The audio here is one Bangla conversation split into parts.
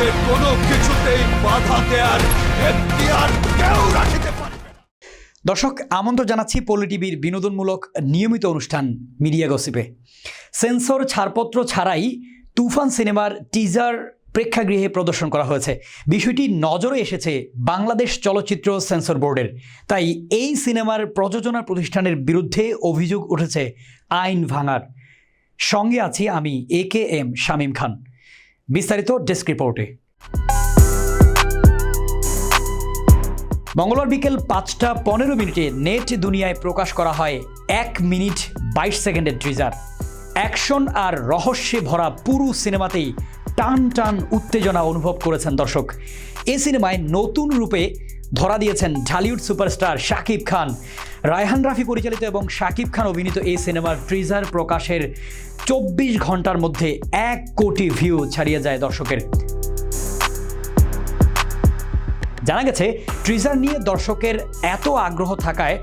ওকে কোনো কিছুতেই বাধা দেয়ার এখতিয়ার কেউ দর্শক, আমন্ত্রণ জানাচ্ছি পল্লী টিভির বিনোদনমূলক নিয়মিত অনুষ্ঠান মিডিয়া গসিপে। সেন্সর ছাড়পত্র ছাড়াই তুফান সিনেমার টিজার প্রেক্ষাগৃহে প্রদর্শন করা হয়েছে। বিষয়টি নজরে এসেছে বাংলাদেশ চলচ্চিত্র সেন্সর বোর্ডের। তাই এই সিনেমার প্রযোজনা প্রতিষ্ঠানের বিরুদ্ধে অভিযোগ উঠেছে আইন ভাঙার। সঙ্গে আছি আমি এ কে এম শামীম খান। বিস্তারিত ডেস্ক রিপোর্টে। মঙ্গলবার বিকেল পাঁচটা পনেরো মিনিটে নেট দুনিয়ায় প্রকাশ করা হয় এক মিনিট বাইশ সেকেন্ডের ট্রিজার অ্যাকশন আর রহস্যে ভরা পুরো সিনেমাতেই টান টান উত্তেজনা অনুভব করেছেন দর্শক। এ সিনেমায় নতুন রূপে ধরা দিয়েছেন ঢালিউড সুপারস্টার শাকিব খান। রায়হান রাফি পরিচালিত এবং শাকিব খান অভিনীত এই সিনেমার ট্রিজার প্রকাশের চব্বিশ ঘণ্টার মধ্যে এক কোটি ভিউ ছাড়িয়ে যায় দর্শকের। জানা গেছে ট্রিজার নিয়ে দর্শকের এত আগ্রহ থাকায়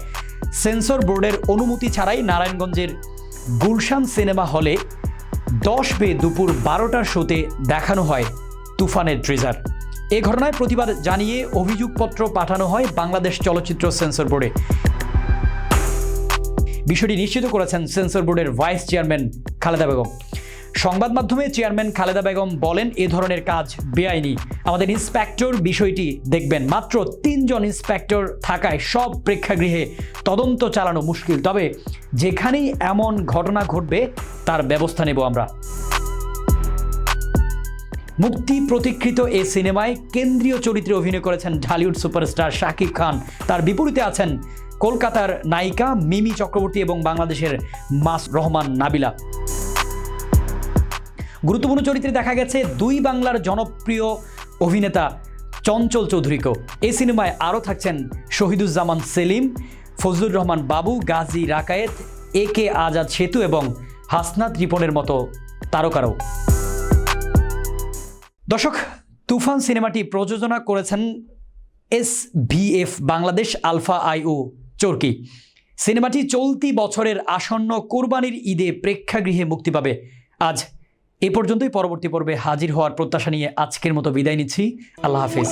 সেন্সর বোর্ডের অনুমতি ছাড়াই নারায়ণগঞ্জের গুলশান সিনেমা হলে দশ বে দুপুর বারোটার শোতে দেখানো হয় তুফানের ট্রিজার এ ঘটনায় প্রতিবাদ জানিয়ে অভিযোগপত্র পাঠানো হয় বাংলাদেশ চলচ্চিত্র সেন্সর বোর্ডে। বিষয়টি নিশ্চিত করেছেন সেন্সর বোর্ডের ভাইস চেয়ারম্যান খালেদা বেগম। সংবাদ মাধ্যমে চেয়ারম্যান খালেদা বেগম বলেন, এ ধরনের কাজ বেআইনি। আমাদের ইন্সপেক্টর বিষয়টি দেখবেন। মাত্র তিনজন ইন্সপেক্টর থাকায় সব প্রেক্ষাগৃহে তদন্ত চালানো মুশকিল। তবে যেখানেই এমন ঘটনা ঘটবে, তার ব্যবস্থা নেব আমরা। মুক্তি প্রতীক্ষিত এই সিনেমায় কেন্দ্রীয় চরিত্রে অভিনয় করেছেন ঢালিউড সুপারস্টার শাকিব খান। তার বিপরীতে আছেন কলকাতার নায়িকা মিমি চক্রবর্তী এবং বাংলাদেশের মাস রহমান নাবিলা। গুরুত্বপূর্ণ চরিত্রে দেখা গেছে দুই বাংলার জনপ্রিয় অভিনেতা চঞ্চল চৌধুরীকেও। এই সিনেমায় আরও থাকছেন শহীদুজ্জামান সেলিম, ফজলুর রহমান বাবু, গাজী রাকায়েত, এ কে আজাদ সেতু এবং হাসনাত রিপনের মতো তারকারও। দর্শক, তুফান সিনেমাটি প্রযোজনা করেছেন S VF Bangladesh Alpha IO Chorki. সিনেমাটি চলতি বছরের আসন্ন কোরবানির ঈদে প্রেক্ষাগৃহে মুক্তি পাবে। আজ এ পর্যন্তই, পরবর্তী পর্বে হাজির হওয়ার প্রত্যাশা নিয়ে আজকের মতো বিদায় নিচ্ছি। আল্লাহ হাফিজ।